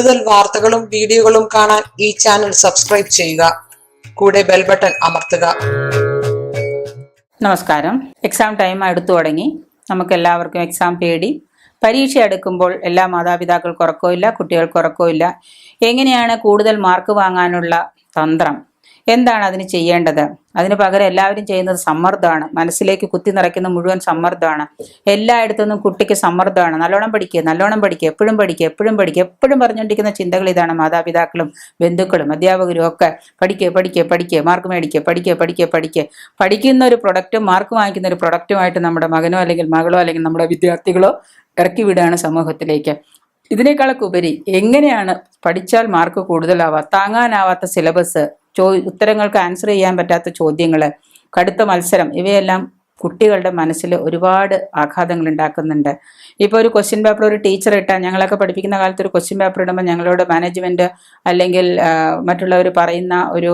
കൂടുതൽ വാർത്തകളും വീഡിയോകളും കാണാൻ ഈ ചാനൽ സബ്സ്ക്രൈബ് ചെയ്യുക. കൂടെ ബെൽ ബട്ടൺ അമർത്തുക. നമസ്കാരം. എക്സാം ടൈം അടുത്തു തുടങ്ങി. നമുക്ക് എല്ലാവർക്കും എക്സാം പേടി. പരീക്ഷ എടുക്കുമ്പോൾ എല്ലാ മാതാപിതാക്കൾക്ക് ഉറക്കമില്ല കുട്ടികൾക്ക് ഉറക്കമില്ല. എങ്ങനെയാണ് കൂടുതൽ മാർക്ക് വാങ്ങാനുള്ള തന്ത്രം? എന്താണ് അതിന് ചെയ്യേണ്ടത്? അതിന് പകരം എല്ലാവരും ചെയ്യുന്നത് സമ്മർദ്ദമാണ്. മനസ്സിലേക്ക് കുത്തി നിറയ്ക്കുന്ന മുഴുവൻ സമ്മർദ്ദമാണ്. എല്ലായിടത്തു നിന്നും കുട്ടിക്ക് സമ്മർദ്ദമാണ്. നല്ലോണം പഠിക്കുക നല്ലോണം പഠിക്കുക എപ്പോഴും പഠിക്കുക എപ്പോഴും പഠിക്കുക എപ്പോഴും പറഞ്ഞുകൊണ്ടിരിക്കുന്ന ചിന്തകൾ ഇതാണ് മാതാപിതാക്കളും ബന്ധുക്കളും അധ്യാപകരും ഒക്കെ. പഠിക്കുക പഠിക്കുക പഠിക്കുക മാർക്ക് മേടിക്കുക പഠിക്കുക പഠിക്കുക പഠിക്കുക പഠിക്കുന്ന ഒരു പ്രൊഡക്റ്റും മാർക്ക് വാങ്ങിക്കുന്ന ഒരു പ്രൊഡക്റ്റുമായിട്ട് നമ്മുടെ മകനോ അല്ലെങ്കിൽ മകളോ അല്ലെങ്കിൽ നമ്മുടെ വിദ്യാർത്ഥികളോ ഇറക്കി വിടുകയാണ് സമൂഹത്തിലേക്ക്. ഇതിനേക്കാളൊക്കെ ഉപരി എങ്ങനെയാണ് പഠിച്ചാൽ മാർക്ക് കൂടുതലാവുക താങ്ങാനാവാത്ത സിലബസ് ചോ ഉത്തരങ്ങൾക്ക് ആൻസർ ചെയ്യാൻ പറ്റാത്ത ചോദ്യങ്ങൾ കടുത്ത മത്സരം ഇവയെല്ലാം കുട്ടികളുടെ മനസ്സിൽ ഒരുപാട് ആഘാതങ്ങൾ ഉണ്ടാക്കുന്നുണ്ട്. ഇപ്പോൾ ഒരു ക്വസ്റ്റ്യൻ പേപ്പർ ഒരു ടീച്ചർ ഇട്ടാൽ ഞങ്ങളൊക്കെ പഠിപ്പിക്കുന്ന കാലത്ത് ഒരു ക്വസ്റ്റ്യൻ പേപ്പർ ഇടുമ്പോൾ ഞങ്ങളോട് മാനേജ്മെന്റ് അല്ലെങ്കിൽ മറ്റുള്ളവർ പറയുന്ന ഒരു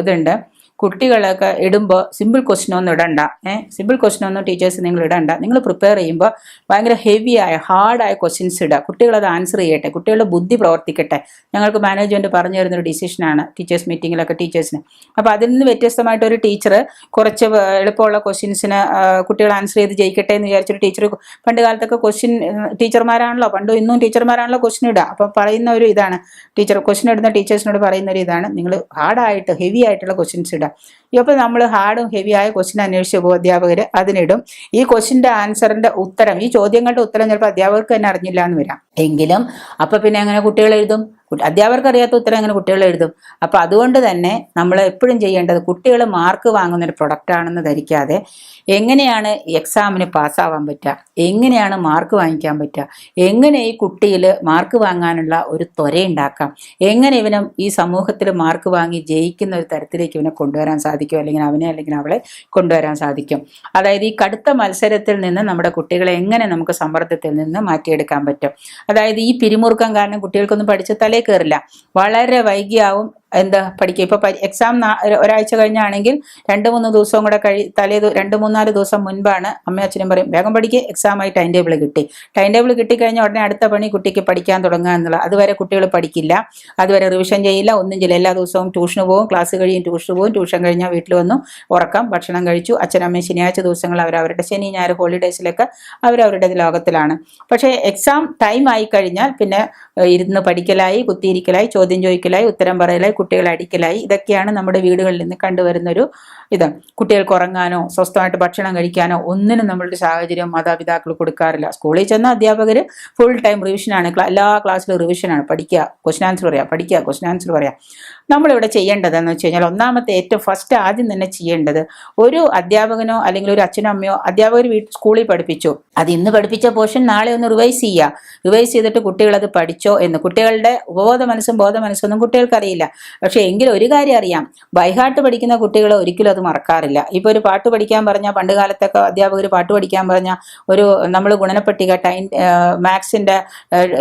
ഇതുണ്ട്. കുട്ടികളൊക്കെ ഇടുമ്പോൾ സിമ്പിൾ ക്വസ്റ്റ്യൻ ഒന്നും ഇടണ്ട. ഏഹ് സിമ്പിൾ ക്വസ്റ്റ്യൻ ഒന്നും ടീച്ചേഴ്സ് നിങ്ങൾ ഇടണ്ട. നിങ്ങൾ പ്രിപ്പയർ ചെയ്യുമ്പോൾ ഭയങ്കര ഹെവിയായ ഹാർഡായ ക്വസ്റ്റ്യൻസ് ഇടുക കുട്ടികളത് ആൻസർ ചെയ്യട്ടെ. കുട്ടികളുടെ ബുദ്ധി പ്രവർത്തിക്കട്ടെ. ഞങ്ങൾക്ക് മാനേജ്മെന്റ് പറഞ്ഞു തരുന്നൊരു ഡിസിഷനാണ് ടീച്ചേഴ്സ് മീറ്റിങ്ങിലൊക്കെ ടീച്ചേഴ്സിന് അപ്പോൾ അതിൽ നിന്ന് വ്യത്യസ്തമായിട്ട് ഒരു ടീച്ചർ കുറച്ച് എളുപ്പമുള്ള ക്വസ്റ്റ്യൻസിന് കുട്ടികൾ ആൻസർ ചെയ്ത് ജയിക്കട്ടെ എന്ന് വിചാരിച്ചൊരു ടീച്ചർ പണ്ട് കാലത്തൊക്കെ ക്വസ്റ്റ്യൻ ടീച്ചർമാരാണല്ലോ പണ്ട് ഇന്നും ടീച്ചർമാരാണല്ലോ ക്വസ്റ്റ്യൻ ഇടുക. അപ്പോൾ പറയുന്ന ഒരു ഇതാണ്. ടീച്ചർ ക്വസ്റ്റ്യൻ ഇടുന്ന ടീച്ചേഴ്സിനോട് പറയുന്ന ഒരു ഇതാണ്. നിങ്ങൾ ഹാർഡായിട്ട് ഹെവി ആയിട്ടുള്ള ക്വസ്റ്റ്യൻസ് ഇടുക ഇപ്പോൾ നമ്മൾ ഹാർഡും ഹെവി ആയ ക്വസ്റ്റ്യൻ അന്വേഷിച്ച് പോകും അധ്യാപകർ അതിനിടും. ഈ ക്വസ്റ്റിന്റെ ആൻസറിന്റെ ഉത്തരം ഈ ചോദ്യങ്ങളുടെ ഉത്തരം ചിലപ്പോൾ അധ്യാപകർക്ക് തന്നെ അറിഞ്ഞില്ല എന്ന് വരാം. എങ്കിലും അപ്പോൾ പിന്നെ എങ്ങനെ കുട്ടികൾ എഴുതും? അധ്യാപകർക്ക് അറിയാത്ത ഉത്തരം എങ്ങനെ കുട്ടികൾ എഴുതും? അപ്പോൾ അതുകൊണ്ട് തന്നെ നമ്മൾ എപ്പോഴും ചെയ്യേണ്ടത് കുട്ടികൾ മാർക്ക് വാങ്ങുന്ന ഒരു പ്രൊഡക്റ്റ് ആണെന്ന് ധരിക്കാതെ എങ്ങനെയാണ് എക്സാമിന് പാസ്സാവാൻ പറ്റുക? എങ്ങനെയാണ് മാർക്ക് വാങ്ങിക്കാൻ പറ്റുക? എങ്ങനെ ഈ കുട്ടിയിൽ മാർക്ക് വാങ്ങാനുള്ള ഒരു ത്വരയുണ്ടാക്കാം എങ്ങനെ ഇവനും ഈ സമൂഹത്തിൽ മാർക്ക് വാങ്ങി ജയിക്കുന്ന ഒരു തരത്തിലേക്ക് ഇവനെ കൊണ്ടുവരാൻ സാധിക്കും? അല്ലെങ്കിൽ അവനെ അല്ലെങ്കിൽ അവളെ കൊണ്ടുവരാൻ സാധിക്കും. അതായത് ഈ കടുത്ത മത്സരത്തിൽ നിന്ന് നമ്മുടെ കുട്ടികളെ എങ്ങനെ നമുക്ക് സമ്മർദ്ദത്തിൽ നിന്ന് മാറ്റിയെടുക്കാൻ പറ്റും? അതായത് ഈ പിരിമുറുക്കം കാരണം കുട്ടികൾക്കൊന്നും പഠിച്ച് തലേ കയറില്ല. വളരെ വൈകിയാവും എന്താ പഠിക്കുക? ഇപ്പൊ എക്സാം ഒരാഴ്ച കഴിഞ്ഞാണെങ്കിൽ രണ്ട് മൂന്ന് ദിവസവും കൂടെ കഴി തലേ രണ്ട് മൂന്നാൽ ദിവസം മുൻപാണ് അമ്മയും അച്ഛനും പറയും വേഗം പഠിക്കുക എക്സാമായി ടൈം ടേബിൾ കിട്ടി. ടൈം ടേബിൾ കിട്ടിക്കഴിഞ്ഞാൽ ഉടനെ അടുത്ത പണി കുട്ടിക്ക് പഠിക്കാൻ തുടങ്ങുക എന്നുള്ള അതുവരെ കുട്ടികൾ പഠിക്കില്ല. അതുവരെ റിവിഷൻ ചെയ്യില്ല ഒന്നും ചെയ്യില്ല. എല്ലാ ദിവസവും ട്യൂഷന് പോകും ക്ലാസ് കഴിയും ട്യൂഷന് പോകും. ട്യൂഷൻ കഴിഞ്ഞാൽ വീട്ടിൽ വന്നു ഉറക്കം ഭക്ഷണം കഴിച്ചു. അച്ഛനമ്മയും ശനിയാഴ്ച ദിവസങ്ങൾ അവർ അവരുടെ ശനി ഞായർ ഹോളിഡേയ്സിലൊക്കെ അവരവരുടെ ലോകത്തിലാണ്. പക്ഷേ എക്സാം ടൈം ആയി കഴിഞ്ഞാൽ പിന്നെ ഇരുന്ന് പഠിക്കലായി കുത്തിയിരിക്കലായി ചോദ്യം ചോദിക്കലായി ഉത്തരം പറയലായി കുട്ടികളെ അടിക്കലായി ഇതൊക്കെയാണ് നമ്മുടെ വീടുകളിൽ നിന്ന് കണ്ടുവരുന്ന ഒരു ഇത്. കുട്ടികൾക്ക് ഉറങ്ങാനോ സ്വസ്ഥമായിട്ട് ഭക്ഷണം കഴിക്കാനോ ഒന്നിനും നമ്മളുടെ സാഹചര്യം മാതാപിതാക്കൾ കൊടുക്കാറില്ല. സ്കൂളിൽ ചെന്ന അധ്യാപകർ ഫുൾ ടൈം റിവിഷനാണ് എല്ലാ ക്ലാസ്സിലും റിവിഷനാണ് പഠിക്കുക ക്വസ്റ്റൻ ആൻസർ പറയാം. പഠിക്കുക ക്വസ്റ്റൻ ആൻസർ പറയാം. നമ്മളിവിടെ ചെയ്യേണ്ടതെന്ന് വെച്ച് കഴിഞ്ഞാൽ ഒന്നാമത്തെ ഏറ്റവും ഫസ്റ്റ് ആദ്യം തന്നെ ചെയ്യേണ്ടത് ഒരു അധ്യാപകനോ അല്ലെങ്കിൽ ഒരു അച്ഛനോ അമ്മയോ അധ്യാപകർ വീട്ടിൽ സ്കൂളിൽ പഠിപ്പിച്ചു. അത് ഇന്ന് പഠിപ്പിച്ച പോർഷൻ നാളെ ഒന്ന് റിവൈസ് ചെയ്യുക. റിവൈസ് ചെയ്തിട്ട് കുട്ടികൾ അത് പഠിച്ചോ എന്ന്. കുട്ടികളുടെ ഉപബോധ മനസ്സും ബോധ മനസ്സൊന്നും കുട്ടികൾക്കറിയില്ല. പക്ഷേ എങ്കിലും ഒരു കാര്യം അറിയാം. ബൈഹാർട്ട് പഠിക്കുന്ന കുട്ടികൾ ഒരിക്കലും അത് മറക്കാറില്ല. ഇപ്പോൾ ഒരു പാട്ട് പഠിക്കാൻ പറഞ്ഞാൽ പണ്ട് കാലത്തൊക്കെ അധ്യാപകർ പാട്ട് പഠിക്കാൻ പറഞ്ഞാൽ ഒരു നമ്മൾ ഗുണനപ്പട്ടിക ടൈം മാത്സിന്റെ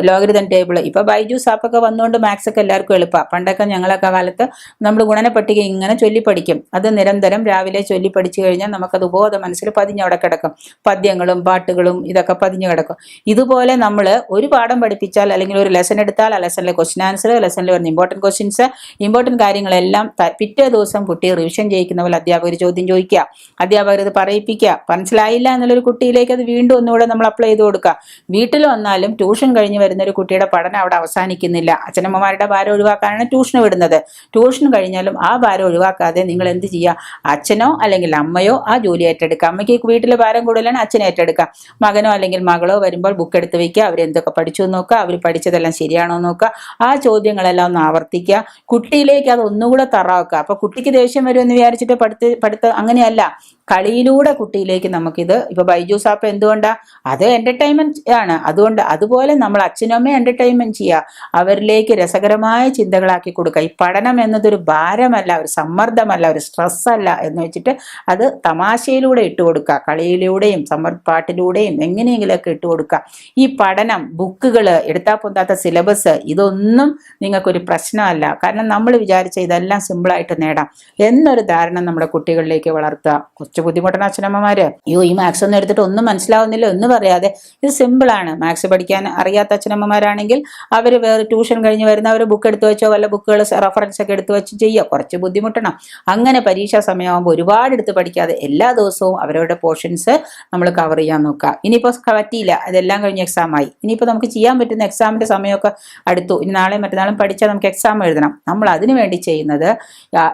ലോഗരിതം ടേബിൾ ഇപ്പോൾ ബൈജൂസ് ആപ്പൊക്കെ വന്നുകൊണ്ട് മാത്സ് ഒക്കെ എല്ലാവർക്കും എളുപ്പമാണ് പണ്ടൊക്കെ ഞങ്ങളൊക്കെ കാലത്ത് നമ്മൾ ഗുണനപ്പട്ടിക ഇങ്ങനെ ചൊല്ലി പഠിക്കും. അത് നിരന്തരം രാവിലെ ചൊല്ലി പഠിച്ചു കഴിഞ്ഞാൽ നമുക്കത് ഉപബോധ മനസ്സിൽ പതിഞ്ഞവിടെ കിടക്കും. പദ്യങ്ങളും പാട്ടുകളും ഇതൊക്കെ പതിഞ്ഞു കിടക്കും. ഇതുപോലെ നമ്മൾ ഒരു പാഠം പഠിപ്പിച്ചാൽ അല്ലെങ്കിൽ ഒരു ലെസൺ എടുത്താൽ ആ ലെസണിലെ ക്വസ്റ്റ്യൻ ആൻസർ ലെസണിൽ വരുന്ന ഇമ്പോർട്ടന്റ് ക്വസ്റ്റ്യൻസ് ഇമ്പോർട്ടന്റ് കാര്യങ്ങളെല്ലാം പിറ്റേ ദിവസം കുട്ടി റിവിഷൻ ചെയ്യിക്കുന്ന പോലെ അധ്യാപകർ ചോദ്യം ചോദിക്കുക. അധ്യാപകർ ഇത് പറയിപ്പിക്കുക. മനസ്സിലായില്ല എന്നുള്ളൊരു കുട്ടിയിലേക്ക് അത് വീണ്ടും ഒന്നുകൂടെ നമ്മൾ അപ്ലൈ ചെയ്ത് കൊടുക്കുക. വീട്ടിൽ വന്നാലും ട്യൂഷൻ കഴിഞ്ഞ് വരുന്ന ഒരു കുട്ടിയുടെ പഠനം അവിടെ അവസാനിക്കുന്നില്ല. അച്ഛനമ്മമാരുടെ ഭാരം ഒഴിവാക്കാനാണ് ട്യൂഷൻ വിടുന്നത്. ട്യൂഷൻ കഴിഞ്ഞാലും ആ ഭാരം ഒഴിവാക്കാതെ നിങ്ങൾ എന്ത് ചെയ്യുക? അച്ഛനോ അല്ലെങ്കിൽ അമ്മയോ ആ ജോലി ഏറ്റെടുക്കുക. അമ്മയ്ക്ക് വീട്ടിൽ ഭാരം കൂടുതലാണ് അച്ഛനെ ഏറ്റെടുക്കുക. മകനോ അല്ലെങ്കിൽ മകളോ വരുമ്പോൾ ബുക്ക് എടുത്ത് വയ്ക്കുക അവരെന്തൊക്കെ പഠിച്ചു നോക്കുക. അവർ പഠിച്ചതെല്ലാം ശരിയാണോ നോക്കുക. ആ ചോദ്യങ്ങളെല്ലാം ഒന്ന് ആവർത്തിക്കുക. കുട്ടിയിലേക്ക് അത് ഒന്നുകൂടെ തറാക്കുക അപ്പൊ കുട്ടിക്ക് ദേഷ്യം വരുമെന്ന് വിചാരിച്ചിട്ട് പഠിത്ത പഠിത്തം അങ്ങനെയല്ല. കളിയിലൂടെ കുട്ടിയിലേക്ക് നമുക്കിത് ഇപ്പൊ ബൈജൂസ് ആപ്പ് എന്തുകൊണ്ടാ? അത് എന്റർടൈൻമെന്റ് ആണ്. അതുകൊണ്ട് അതുപോലെ നമ്മൾ അച്ഛനും അമ്മയും എന്റർടൈൻമെന്റ് ചെയ്യുക അവരിലേക്ക് രസകരമായ ചിന്തകളാക്കി കൊടുക്കുക. ഈ പഠനം എന്നതൊരു ഭാരമല്ല ഒരു സമ്മർദ്ദമല്ല ഒരു സ്ട്രെസ് അല്ല എന്ന് വെച്ചിട്ട് അത് തമാശയിലൂടെ ഇട്ട് കൊടുക്കുക. കളിയിലൂടെയും സമ്മർ പാട്ടിലൂടെയും എങ്ങനെയെങ്കിലുമൊക്കെ ഇട്ട് കൊടുക്കുക. ഈ പഠനം ബുക്കുകൾ എടുത്താൽ പൊന്താത്ത സിലബസ് ഇതൊന്നും നിങ്ങൾക്കൊരു പ്രശ്നമല്ല. കാരണം നമ്മൾ വിചാരിച്ച ഇതെല്ലാം സിമ്പിളായിട്ട് നേടാം. എന്നൊരു ധാരണ നമ്മുടെ കുട്ടികളിലേക്ക് വളർത്തുക. കുറച്ച് ബുദ്ധിമുട്ടണ അച്ഛനമ്മമാര്. അയ്യോ ഈ മാത്സ് ഒന്നും എടുത്തിട്ട് ഒന്നും മനസ്സിലാവുന്നില്ല. എന്ന് പറയാതെ ഇത് സിമ്പിൾ ആണ്. മാത്സ് പഠിക്കാൻ അറിയാത്ത അച്ഛനമ്മമാരാണെങ്കിൽ അവർ വേറെ ട്യൂഷൻ കഴിഞ്ഞ് വരുന്ന അവർ ബുക്ക് എടുത്തു വെച്ചോ വല്ല ബുക്കുകൾ റെഫറൻസ് ഒക്കെ എടുത്തു വെച്ച് ചെയ്യുക. കുറച്ച് ബുദ്ധിമുട്ടണം. അങ്ങനെ പരീക്ഷാ സമയമാകുമ്പോൾ ഒരുപാട് എടുത്ത് പഠിക്കാതെ എല്ലാ ദിവസവും അവരവരുടെ പോർഷൻസ് നമ്മൾ കവർ ചെയ്യാൻ നോക്കുക. ഇനിയിപ്പോൾ പറ്റിയില്ല. അതെല്ലാം കഴിഞ്ഞ് എക്സാം ആയി. ഇനിയിപ്പോൾ നമുക്ക് ചെയ്യാൻ പറ്റുന്ന എക്സാമിന്റെ സമയമൊക്കെ അടുത്തു. ഇനി നാളെയും മറ്റന്നാളും പഠിച്ചാൽ നമുക്ക് എക്സാം എഴുതണം. നമ്മൾ അതിനു വേണ്ടി ചെയ്യുന്നത്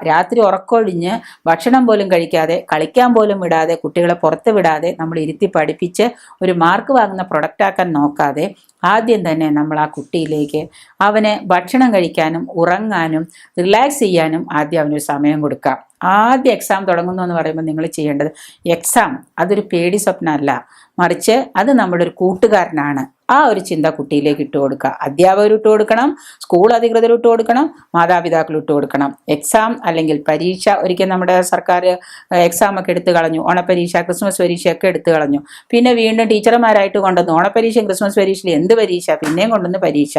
രാത്രി ഉറക്കൊഴിഞ്ഞ് ഭക്ഷണം പോലും കഴിക്കാതെ കളിക്കാൻ പോലും വിടാതെ കുട്ടികളെ പുറത്ത് വിടാതെ നമ്മൾ ഇരുത്തി പഠിപ്പിച്ച് ഒരു മാർക്ക് വാങ്ങുന്ന പ്രൊഡക്റ്റ് ആക്കാൻ നോക്കാതെ ആദ്യം തന്നെ നമ്മൾ ആ കുട്ടിയിലേക്ക് അവനെ ഭക്ഷണം കഴിക്കാനും ഉറങ്ങാനും റിലാക്സ് ചെയ്യാനും ആദ്യം അവനൊരു സമയം കൊടുക്കാം. ആദ്യം എക്സാം തുടങ്ങുന്നു എന്ന് പറയുമ്പോൾ നിങ്ങൾ ചെയ്യേണ്ടത് എക്സാം അതൊരു പേടി സ്വപ്നമല്ല. മറിച്ച് അത് നമ്മുടെ ഒരു കൂട്ടുകാരനാണ്. ആ ഒരു ചിന്ത കുട്ടിയിലേക്ക് ഇട്ട് കൊടുക്കുക. അധ്യാപകർ ഇട്ട് കൊടുക്കണം സ്കൂൾ അധികൃതർ ഇട്ട് കൊടുക്കണം മാതാപിതാക്കൾ ഇട്ട് കൊടുക്കണം. എക്സാം അല്ലെങ്കിൽ പരീക്ഷ ഒരിക്കൽ നമ്മുടെ സർക്കാർ എക്സാം ഒക്കെ എടുത്തു കളഞ്ഞു. ഓണപ്പരീക്ഷ ക്രിസ്മസ് പരീക്ഷയൊക്കെ എടുത്തു കളഞ്ഞു. പിന്നെ വീണ്ടും ടീച്ചർമാരായിട്ട് കൊണ്ടുവന്നു. ഓണപ്പരീക്ഷയും ക്രിസ്മസ് പരീക്ഷയിൽ എന്ത് പരീക്ഷ? പിന്നെയും കൊണ്ടുവന്ന് പരീക്ഷ.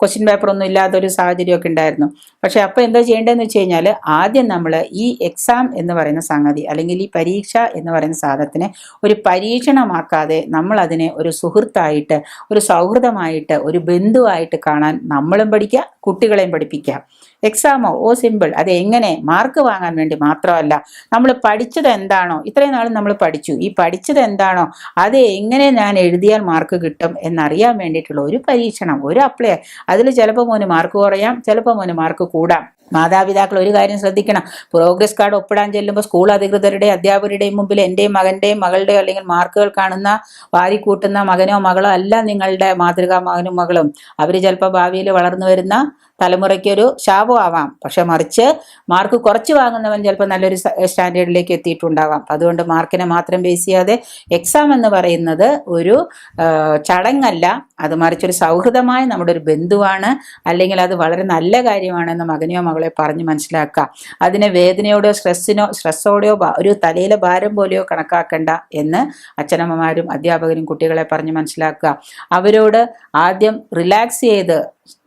ക്വസ്റ്റ്യൻ പേപ്പർ ഒന്നും ഇല്ലാത്തൊരു സാഹചര്യമൊക്കെ ഉണ്ടായിരുന്നു. പക്ഷേ അപ്പോൾ എന്താ ചെയ്യേണ്ടതെന്ന് വെച്ച് കഴിഞ്ഞാൽ ആദ്യം നമ്മൾ ഈ എക്സാം എന്ന് പറയുന്ന സംഗതി അല്ലെങ്കിൽ ഈ പരീക്ഷ എന്ന് പറയുന്ന സാധനത്തിനെ ഒരു പരീക്ഷണമാക്കാതെ നമ്മൾ അതിനെ ഒരു സുഹൃത്തായിട്ട് ഒരു സൗഹൃദമായിട്ട് ഒരു ബന്ധുവായിട്ട് കാണാൻ നമ്മളും പഠിക്കുക കുട്ടികളെയും പഠിപ്പിക്കുക എക്സാമോ ഓ സിമ്പിൾ അത് എങ്ങനെ? മാർക്ക് വാങ്ങാൻ വേണ്ടി മാത്രമല്ല. നമ്മൾ പഠിച്ചത് എന്താണോ? ഇത്രയും നാളും നമ്മൾ പഠിച്ചു. ഈ പഠിച്ചത് എന്താണോ? അത് എങ്ങനെ ഞാൻ എഴുതിയാൽ മാർക്ക് കിട്ടും എന്നറിയാൻ വേണ്ടിയിട്ടുള്ള ഒരു പരീക്ഷണം ഒരു അപ്ലൈ അതിൽ ചിലപ്പോൾ മോന് മാർക്ക് കുറയാം ചിലപ്പോൾ മോന് മാർക്ക് കൂടാം. മാതാപിതാക്കൾ ഒരു കാര്യം ശ്രദ്ധിക്കണം. പ്രോഗ്രസ് കാർഡ് ഒപ്പിടാൻ ചെല്ലുമ്പോൾ സ്കൂൾ അധികൃതരുടെ അധ്യാപകരുടെയും മുമ്പിൽ എന്റെയും മകന്റെയും മകളുടെയോ അല്ലെങ്കിൽ മാർക്കുകൾ കാണുന്ന വാരിക്കൂട്ടുന്ന മകനോ മകളോ അല്ല നിങ്ങളുടെ മാതൃകാ മകനും മകളും. അവർ ചിലപ്പോൾ ഭാവിയിൽ വളർന്നു വരുന്ന തലമുറയ്ക്കൊരു ശാപം ആവാം പക്ഷെ മറിച്ച് മാർക്ക് കുറച്ച് വാങ്ങുന്നവൻ ചിലപ്പോൾ നല്ലൊരു സ്റ്റാൻഡേർഡിലേക്ക് എത്തിയിട്ടുണ്ടാവാം. അതുകൊണ്ട് മാർക്കിനെ മാത്രം ബേസ് ചെയ്യാതെ എക്സാം എന്ന് പറയുന്നത് ഒരു ചടങ്ങല്ല. അത് മറിച്ചൊരു സൗഹൃദമായ നമ്മുടെ ഒരു ബന്ധുവാണ് അല്ലെങ്കിൽ അത് വളരെ നല്ല കാര്യമാണെന്ന് മകനെയോ മകളെ പറഞ്ഞ് മനസ്സിലാക്കുക. അതിനെ വേദനയോടെയോ സ്ട്രെസ്സിനോ സ്ട്രെസ്സോടെയോ ഒരു തലയിലെ ഭാരം പോലെയോ കണക്കാക്കണ്ട എന്ന് അച്ഛനമ്മമാരും അധ്യാപകരും കുട്ടികളെ പറഞ്ഞ് മനസ്സിലാക്കുക. അവരോട് ആദ്യം റിലാക്സ് ചെയ്ത്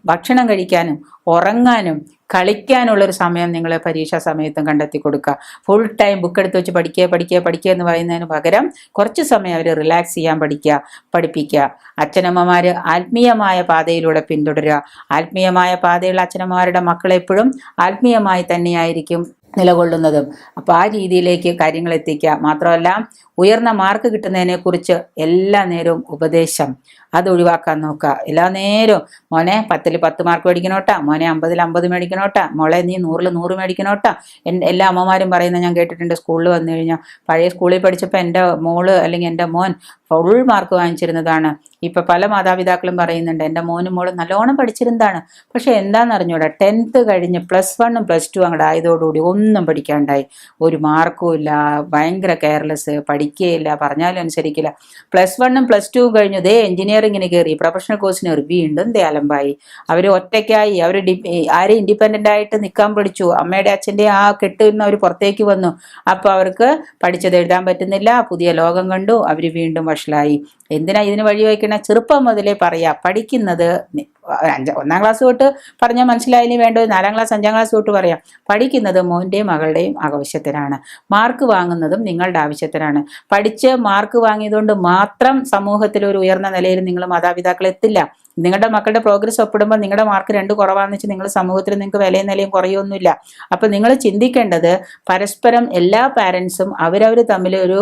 ഭക്ഷണം കഴിക്കാനും ഉറങ്ങാനും കളിക്കാനുള്ളൊരു സമയം നിങ്ങൾ പരീക്ഷാ സമയത്തും കണ്ടെത്തി കൊടുക്കുക. ഫുൾ ടൈം ബുക്ക് എടുത്ത് വെച്ച് പഠിക്കുക പഠിക്കുക പഠിക്കുക എന്ന് പറയുന്നതിന് പകരം കുറച്ച് സമയം അവർ റിലാക്സ് ചെയ്യാൻ പഠിക്കുക പഠിപ്പിക്കുക. അച്ഛനമ്മമാർ ആത്മീയമായ പാതയിലൂടെ പിന്തുടരുക. ആത്മീയമായ പാതയുള്ള അച്ഛനമ്മമാരുടെ മക്കളെപ്പോഴും ആത്മീയമായി തന്നെയായിരിക്കും നിലകൊള്ളുന്നതും. അപ്പോൾ ആ രീതിയിലേക്ക് കാര്യങ്ങൾ എത്തിക്കുക. മാത്രമല്ല ഉയർന്ന മാർക്ക് കിട്ടുന്നതിനെക്കുറിച്ച് എല്ലാ നേരവും ഉപദേശം അത് ഒഴിവാക്കാൻ നോക്കുക. എല്ലാ നേരവും മോനെ പത്തിൽ പത്ത് മാർക്ക് മേടിക്കണോട്ടാ? മോനെ അമ്പതിൽ അമ്പത് മേടിക്കണോട്ടാ? മോളെ നീ നൂറിൽ നൂറ് മേടിക്കണോട്ടാ? എല്ലാ അമ്മമാരും പറയുന്ന ഞാൻ കേട്ടിട്ടുണ്ട്. സ്കൂളിൽ വന്നു കഴിഞ്ഞാൽ പഴയ സ്കൂളിൽ പഠിച്ചപ്പോൾ എന്റെ മോൾ അല്ലെങ്കിൽ എന്റെ മോൻ ഫുൾ മാർക്ക് വാങ്ങിച്ചിരുന്നതാണ്. ഇപ്പം പല മാതാപിതാക്കളും പറയുന്നുണ്ട് എന്റെ മോനും മോളും നല്ലോണം പഠിച്ചിരുന്നതാണ്. പക്ഷെ എന്താണെന്ന് അറിഞ്ഞൂടാ ടെൻത്ത് കഴിഞ്ഞ് പ്ലസ് വണ്ണും പ്ലസ് ടു അങ്ങോട്ട് ആയതോടുകൂടി ഒന്നും പഠിക്കാണ്ടായി. ഒരു മാർക്കും ഇല്ല ഭയങ്കര കെയർലെസ് പഠിക്കുകയില്ല പറഞ്ഞാലും അനുസരിക്കില്ല. പ്ലസ് വണ്ണും പ്ലസ് ടു കഴിഞ്ഞു ദേ എഞ്ചിനീയറിങ്ങിന് കയറി പ്രൊഫഷണൽ കോഴ്സിന് കയറി വീണ്ടും ദേ അലമ്പായി. അവർ ഒറ്റയ്ക്കായി അവർ ആരും ഇൻഡിപെൻഡന്റ് ആയിട്ട് നിൽക്കാൻ പഠിച്ചു അമ്മയുടെ അച്ഛന്റെ ആ കെട്ടുന്ന അവർ പുറത്തേക്ക് വന്നു. അപ്പോൾ അവർക്ക് പഠിച്ചത് എഴുതാൻ പറ്റുന്നില്ല പുതിയ ലോകം കണ്ടു അവർ വീണ്ടും വഷളായി. എന്തിനാ ഇതിന് വഴി വയ്ക്കണ ചെറുപ്പം മുതലേ പറയാ പഠിക്കുന്നത് അഞ്ച ഒന്നാം ക്ലാസ് തൊട്ട് പറഞ്ഞാൽ മനസ്സിലായാലും വേണ്ടത്? നാലാം ക്ലാസ് അഞ്ചാം ക്ലാസ് തൊട്ട് പറയാം. പഠിക്കുന്നത് മോന്റെയും മകളുടെയും ആവശ്യത്തിനാണ് മാർക്ക് വാങ്ങുന്നതും നിങ്ങളുടെ ആവശ്യത്തിനാണ്. പഠിച്ച് മാർക്ക് വാങ്ങിയതുകൊണ്ട് മാത്രം സമൂഹത്തിൽ ഒരു ഉയർന്ന നിലയിൽ നിങ്ങൾ മാതാപിതാക്കൾ എത്തില്ല. നിങ്ങളുടെ മക്കളുടെ പ്രോഗ്രസ് ഒപ്പിടുമ്പോൾ നിങ്ങളുടെ മാർക്ക് രണ്ട് കുറവാണെന്ന് വെച്ച് നിങ്ങൾ സമൂഹത്തിൽ നിങ്ങൾക്ക് വിലയും നിലയും കുറയൊന്നുമില്ല അപ്പൊ നിങ്ങൾ ചിന്തിക്കേണ്ടത് പരസ്പരം എല്ലാ പാരൻസും അവരവർ തമ്മിൽ ഒരു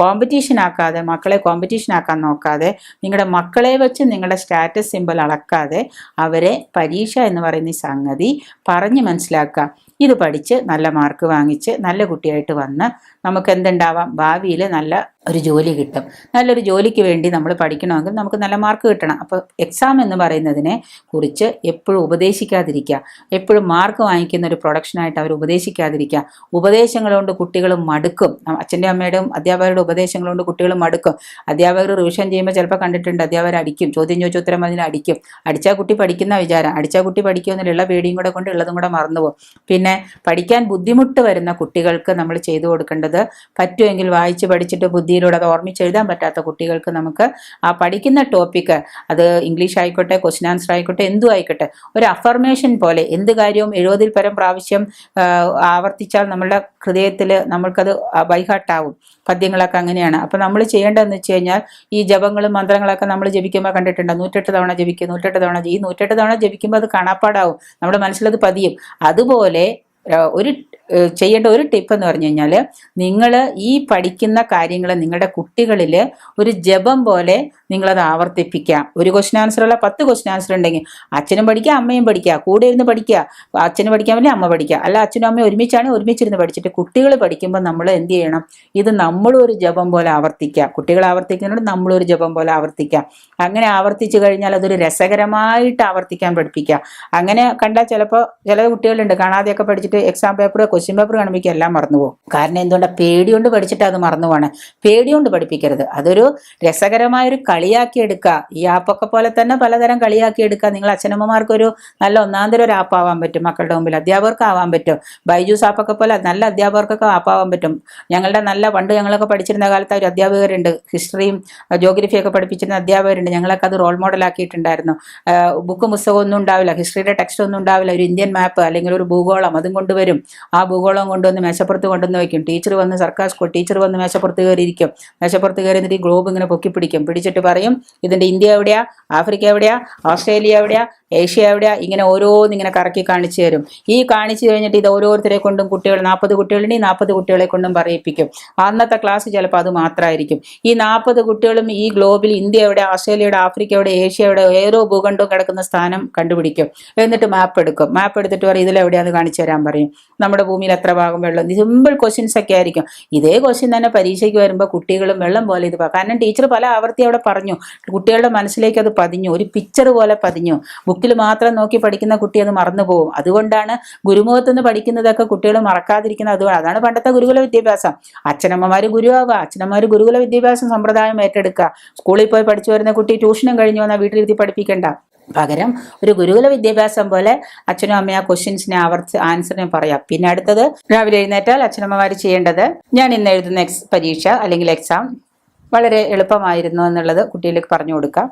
കോമ്പറ്റീഷൻ ആക്കാതെ മക്കളെ കോമ്പറ്റീഷൻ ആക്കാൻ നോക്കാതെ നിങ്ങളുടെ മക്കളെ വെച്ച് നിങ്ങളുടെ സ്റ്റാറ്റസ് സിമ്പിൾ അളക്കാതെ അവരെ പരീക്ഷ എന്ന് പറയുന്ന സംഗതി പറഞ്ഞ് മനസ്സിലാക്കുക. ഇത് പഠിച്ച് നല്ല മാർക്ക് വാങ്ങിച്ച് നല്ല കുട്ടിയായിട്ട് വന്ന് നമുക്ക് എന്തുണ്ടാവാം ഭാവിയിൽ നല്ല ഒരു ജോലി കിട്ടും. നല്ലൊരു ജോലിക്ക് വേണ്ടി നമ്മൾ പഠിക്കണമെങ്കിൽ നമുക്ക് നല്ല മാർക്ക് കിട്ടണം. അപ്പോൾ എക്സാം എന്ന് പറയുന്നതിനെ കുറിച്ച് എപ്പോഴും ഉപദേശിക്കാതിരിക്കുക. എപ്പോഴും മാർക്ക് വാങ്ങിക്കുന്ന ഒരു പ്രൊഡക്ഷനായിട്ട് അവർ ഉപദേശിക്കാതിരിക്കുക. ഉപദേശങ്ങൾ കൊണ്ട് കുട്ടികൾ മടുക്കും. അച്ഛന്റെ അമ്മയുടെയും അധ്യാപകരുടെ ഉപദേശങ്ങൾ കൊണ്ട് കുട്ടികൾ മടുക്കും. അധ്യാപകർ റിവിഷൻ ചെയ്യുമ്പോൾ ചിലപ്പോൾ കണ്ടിട്ടുണ്ട് അധ്യാപകർ അടിക്കും. ചോദ്യം ചോദിച്ച ഉത്തരം അതിനെ അടിക്കും. അടിച്ചാൽ കുട്ടി പഠിക്കുന്ന വിചാരം. അടിച്ചാൽ കുട്ടി പഠിക്കുമെന്നുള്ള പേടിയും കൂടെ കൊണ്ട് ഉള്ളതും കൂടെ മറന്നുപോകും. പിന്നെ പഠിക്കാൻ ബുദ്ധിമുട്ട് വരുന്ന കുട്ടികൾക്ക് നമ്മൾ ചെയ്തു കൊടുക്കേണ്ടത് പറ്റുമെങ്കിൽ വായിച്ച് പഠിച്ചിട്ട് ബുദ്ധിയിലൂടെ അത് ഓർമ്മിച്ചെഴുതാൻ പറ്റാത്ത കുട്ടികൾക്ക് നമുക്ക് ആ പഠിക്കുന്ന ടോപ്പിക്ക് അത് ഇംഗ്ലീഷ് ആയിക്കോട്ടെ ക്വസ്റ്റ്യൻ ആൻസർ ആയിക്കോട്ടെ എന്തും ആയിക്കോട്ടെ ഒരു അഫർമേഷൻ പോലെ എന്ത് കാര്യവും എഴുപതിൽ പരം പ്രാവശ്യം ആവർത്തിച്ചാൽ നമ്മളുടെ ഹൃദയത്തിൽ നമ്മൾക്കത് ബൈഹാട്ടാവും പദ്യങ്ങളൊക്കെ അങ്ങനെയാണ്. അപ്പം നമ്മൾ ചെയ്യേണ്ടതെന്ന് വെച്ച് കഴിഞ്ഞാൽ ഈ ജപങ്ങളും മന്ത്രങ്ങളൊക്കെ നമ്മൾ ജപിക്കുമ്പോൾ കണ്ടിട്ടുണ്ട്. നൂറ്റെട്ട് തവണ ജപിക്കും നൂറ്റെട്ട് തവണ ഈ നൂറ്റെട്ട് തവണ ജപിക്കുമ്പോൾ അത് കാണാപ്പാടാവും. നമ്മുടെ മനസ്സിലത് പതിയും. അതുപോലെ ഒരു ചെയ്യേണ്ട ഒരു ടിപ്പ് എന്ന് പറഞ്ഞു കഴിഞ്ഞാൽ നിങ്ങൾ ഈ പഠിക്കുന്ന കാര്യങ്ങൾ നിങ്ങളുടെ കുട്ടികളിൽ ഒരു ജപം പോലെ നിങ്ങളത് ആവർത്തിപ്പിക്കാം ഒരു ക്വസ്റ്റ്യൻ ആൻസർ അല്ല പത്ത് ക്വസ്റ്റ്യൻ ആൻസർ ഉണ്ടെങ്കിൽ അച്ഛനും പഠിക്കുക അമ്മയും പഠിക്കുക കൂടെ ഇരുന്ന് പഠിക്കുക. അച്ഛന് പഠിക്കാൻ അമ്മ പഠിക്കുക. അല്ല അച്ഛനും അമ്മയും ഒരുമിച്ചാണ് ഒരുമിച്ചിരുന്ന് പഠിച്ചിട്ട് കുട്ടികൾ പഠിക്കുമ്പോൾ നമ്മൾ എന്ത് ചെയ്യണം? ഇത് നമ്മളും ഒരു ജപം പോലെ ആവർത്തിക്കുക. കുട്ടികൾ ആവർത്തിക്കുന്നതിനോട് നമ്മളും ഒരു ജപം പോലെ ആവർത്തിക്കുക. അങ്ങനെ ആവർത്തിച്ചു കഴിഞ്ഞാൽ അതൊരു രസകരമായിട്ട് ആവർത്തിക്കാൻ പഠിപ്പിക്കുക. അങ്ങനെ കണ്ടാൽ ചിലപ്പോൾ ചില കുട്ടികളുണ്ട് കാണാതെയൊക്കെ പഠിച്ചിട്ട് എക്സാം പേപ്പർ ക്വസ്റ്റ്യൻ പേപ്പർ കാണുമ്പോഴേക്കും എല്ലാം മറന്നുപോകും കാരണം എന്തുകൊണ്ടാണ് പേടികൊണ്ട് പഠിച്ചിട്ട് അത് മറന്നു പോകണം പേടികൊണ്ട് പഠിപ്പിക്കരുത്. അതൊരു രസകരമായ ഒരു കളിയാക്കി എടുക്കുക ഈ ആപ്പൊക്കെ പോലെ തന്നെ പലതരം കളിയാക്കി എടുക്കുക നിങ്ങൾ അച്ഛനമ്മമാർക്കൊരു നല്ല ഒന്നാന്തരം ഒരു ആപ്പാവാൻ പറ്റും. മക്കളുടെ മുമ്പിൽ അധ്യാപകർക്ക് ആവാൻ പറ്റും. ബൈജൂസ് ആപ്പൊക്കെ പോലെ നല്ല അധ്യാപകർക്കൊക്കെ ആപ്പാവാൻ പറ്റും. ഞങ്ങളുടെ നല്ല പണ്ട് ഞങ്ങളൊക്കെ പഠിച്ചിരുന്ന കാലത്ത് ഒരു അധ്യാപകരുണ്ട്. ഹിസ്റ്ററിയും ജോഗ്രഫിയൊക്കെ പഠിപ്പിച്ചിരുന്ന അധ്യാപകരുണ്ട്. ഞങ്ങളൊക്കെ അത് റോൾ മോഡലാക്കിയിട്ടുണ്ടായിരുന്നു ബുക്കും പുസ്തകവും ഒന്നും ഉണ്ടാവില്ല. ഹിസ്റ്ററിയുടെ ടെക്സ്റ്റ് ഒന്നും ഉണ്ടാവില്ല. ഒരു ഇന്ത്യൻ മാപ്പ് അല്ലെങ്കിൽ ഒരു ഭൂഗോളം അതും കൊണ്ടുവരും. ആ ഭൂഗോളം കൊണ്ടുവന്ന് മേശപ്പുറത്ത് കൊണ്ടുവന്ന് വയ്ക്കും. ടീച്ചർ വന്ന് സർക്കാർ സ്കൂൾ ടീച്ചർ വന്ന് മേശപ്പുറത്ത് കയറിയിരിക്കും. മേശപ്പുറത്ത് കയറി എന്നിട്ട് ഈ ഗ്ലോബ് ഇങ്ങനെ പൊക്കി പിടിക്കും പിടിച്ചിട്ട് പറയും ഇതിന്റെ ഇന്ത്യ എവിടെയാ? ആഫ്രിക്ക എവിടെയാ? ഓസ്ട്രേലിയ എവിടെയാ? ഏഷ്യ എവിടെയാ? ഇങ്ങനെ ഓരോന്ന് ഇങ്ങനെ കറക്കി കാണിച്ചു തരും. ഈ കാണിച്ചു കഴിഞ്ഞിട്ട് ഇത് ഓരോരുത്തരെ കൊണ്ടും കുട്ടികൾ നാൽപ്പത് കുട്ടികളുണ്ടെങ്കിൽ നാൽപ്പത് കുട്ടികളെ കൊണ്ടും പറയിപ്പിക്കും. അന്നത്തെ ക്ലാസ് ചിലപ്പോൾ അത് മാത്രമായിരിക്കും. ഈ നാൽപ്പത് കുട്ടികളും ഈ ഗ്ലോബിൽ ഇന്ത്യ എവിടെ ഓസ്ട്രേലിയയുടെ ആഫ്രിക്കയുടെ ഏഷ്യയുടെ ഏതോ ഭൂഖണ്ഡവും കിടക്കുന്ന സ്ഥാനം കണ്ടുപിടിക്കും. എന്നിട്ട് മാപ്പ് എടുക്കും. മാപ്പ് എടുത്തിട്ട് പറയും ഇതിലെവിടെയാന്ന് കാണിച്ചു തരാൻ പറയും. നമ്മുടെ ഭൂമിയിൽ എത്ര ഭാഗം വെള്ളം. സിമ്പിൾ ക്വസ്റ്റ്യൻസ് ഒക്കെ ആയിരിക്കും. ഇതേ ക്വസ്റ്റ്യൻ തന്നെ പരീക്ഷയ്ക്ക് വരുമ്പോൾ കുട്ടികളും വെള്ളം പോലെ ഇത് കാരണം ടീച്ചർ പല ആവർത്തി അവിടെ പറഞ്ഞു. കുട്ടികളുടെ മനസ്സിലേക്ക് അത് പതിഞ്ഞു. ഒരു പിക്ചർ പോലെ പതിഞ്ഞു. ബുക്കിൽ മാത്രം നോക്കി പഠിക്കുന്ന കുട്ടി അത് മറന്നു പോകും. അതുകൊണ്ടാണ് ഗുരുമുഖത്ത് നിന്ന് പഠിക്കുന്നതൊക്കെ കുട്ടികൾ മറക്കാതിരിക്കുന്നത്. അതുകൊണ്ട് അതാണ് പണ്ടത്തെ ഗുരുകുല വിദ്യാഭ്യാസം. അച്ഛനമ്മമാർ ഗുരുവാവുക. അച്ഛനമ്മമാർ ഗുരുകുല വിദ്യാഭ്യാസം സമ്പ്രദായം ഏറ്റെടുക്കുക. സ്കൂളിൽ പോയി പഠിച്ചു വരുന്ന കുട്ടി ട്യൂഷനും കഴിഞ്ഞു വന്നാൽ വീട്ടിലിരുത്തി പഠിപ്പിക്കണ്ട. പകരം ഒരു ഗുരുകുല വിദ്യാഭ്യാസം പോലെ അച്ഛനും അമ്മയും ആ ക്വസ്റ്റ്യൻസിനെ ആവർത്തി ആൻസറിനെ പറയാം. പിന്നെ അടുത്തത് രാവിലെ എഴുന്നേറ്റാൽ അച്ഛനമ്മമാർ ചെയ്യേണ്ടത് ഞാൻ ഇന്ന് എഴുതുന്ന എക്സ് പരീക്ഷ അല്ലെങ്കിൽ എക്സാം വളരെ എളുപ്പമായിരുന്നു എന്നുള്ളത് കുട്ടികൾക്ക് പറഞ്ഞു കൊടുക്കാം.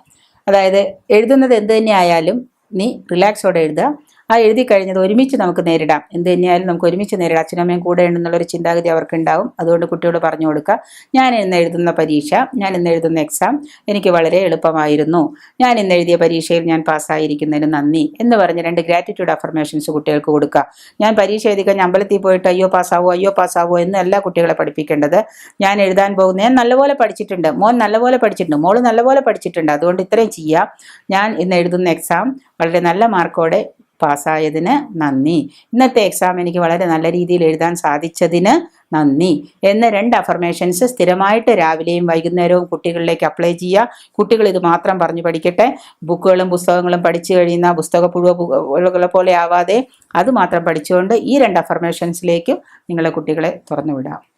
അതായത് എഴുതുന്നത് എന്ത് തന്നെ ആയാലും നീ റിലാക്സോടെ എഴുതുക. ആ എഴുതി കഴിഞ്ഞത് ഒരുമിച്ച് നമുക്ക് നേരിടാം. എന്ത് തന്നെയായാലും നമുക്ക് ഒരുമിച്ച് നേരിടാം. അച്ഛനമ്മയും കൂടെ ഉണ്ടെന്നുള്ളൊരു ചിന്താഗതി അവർക്ക് ഉണ്ടാവും അതുകൊണ്ട് കുട്ടിയോട് പറഞ്ഞു കൊടുക്കുക ഞാൻ ഇന്ന് എഴുതുന്ന പരീക്ഷ ഞാൻ ഇന്ന് എഴുതുന്ന എക്സാം എനിക്ക് വളരെ എളുപ്പമായിരുന്നു. ഞാൻ ഇന്ന് എഴുതിയ പരീക്ഷയിൽ ഞാൻ പാസ്സായിരിക്കുന്നതിന് നന്ദി എന്ന് പറഞ്ഞ് രണ്ട് ഗ്രാറ്റിറ്റ്യൂഡ് അഫർമേഷൻസ് കുട്ടികൾക്ക് കൊടുക്കുക ഞാൻ പരീക്ഷ എഴുതി കഴിഞ്ഞാൽ അമ്പലത്തിൽ പോയിട്ട് അയ്യോ പാസ്സാവോ അയ്യോ പാസ്സാവോ എന്നല്ല കുട്ടികളെ പഠിപ്പിക്കേണ്ടത് ഞാൻ എഴുതാൻ പോകുന്നത് ഞാൻ നല്ലപോലെ പഠിച്ചിട്ടുണ്ട്. മോൻ നല്ലപോലെ പഠിച്ചിട്ടുണ്ട്. മോൾ നല്ലപോലെ പഠിച്ചിട്ടുണ്ട്. അതുകൊണ്ട് ഇത്രയും ചെയ്യാം. ഞാൻ ഇന്ന് എഴുതുന്ന എക്സാം വളരെ നല്ല മാർക്കോടെ പാസ്സായതിന് നന്ദി. ഇന്നത്തെ എക്സാം എനിക്ക് വളരെ നല്ല രീതിയിൽ എഴുതാൻ സാധിച്ചതിന് നന്ദി. എന്ന രണ്ട് അഫർമേഷൻസ് സ്ഥിരമായിട്ട് രാവിലെയും വൈകുന്നേരവും കുട്ടികളിലേക്ക് അപ്ലൈ ചെയ്യുക. കുട്ടികൾ ഇത് മാത്രം പറഞ്ഞു പഠിക്കട്ടെ. ബുക്കുകളും പുസ്തകങ്ങളും പഠിച്ചു കഴിയുന്ന പുസ്തക പുഴുവ പോലെ ആവാതെ അത് മാത്രം പഠിച്ചുകൊണ്ട് ഈ രണ്ട് അഫർമേഷൻസിലേക്കും നിങ്ങളെ കുട്ടികളെ തുറന്നു വിടാം.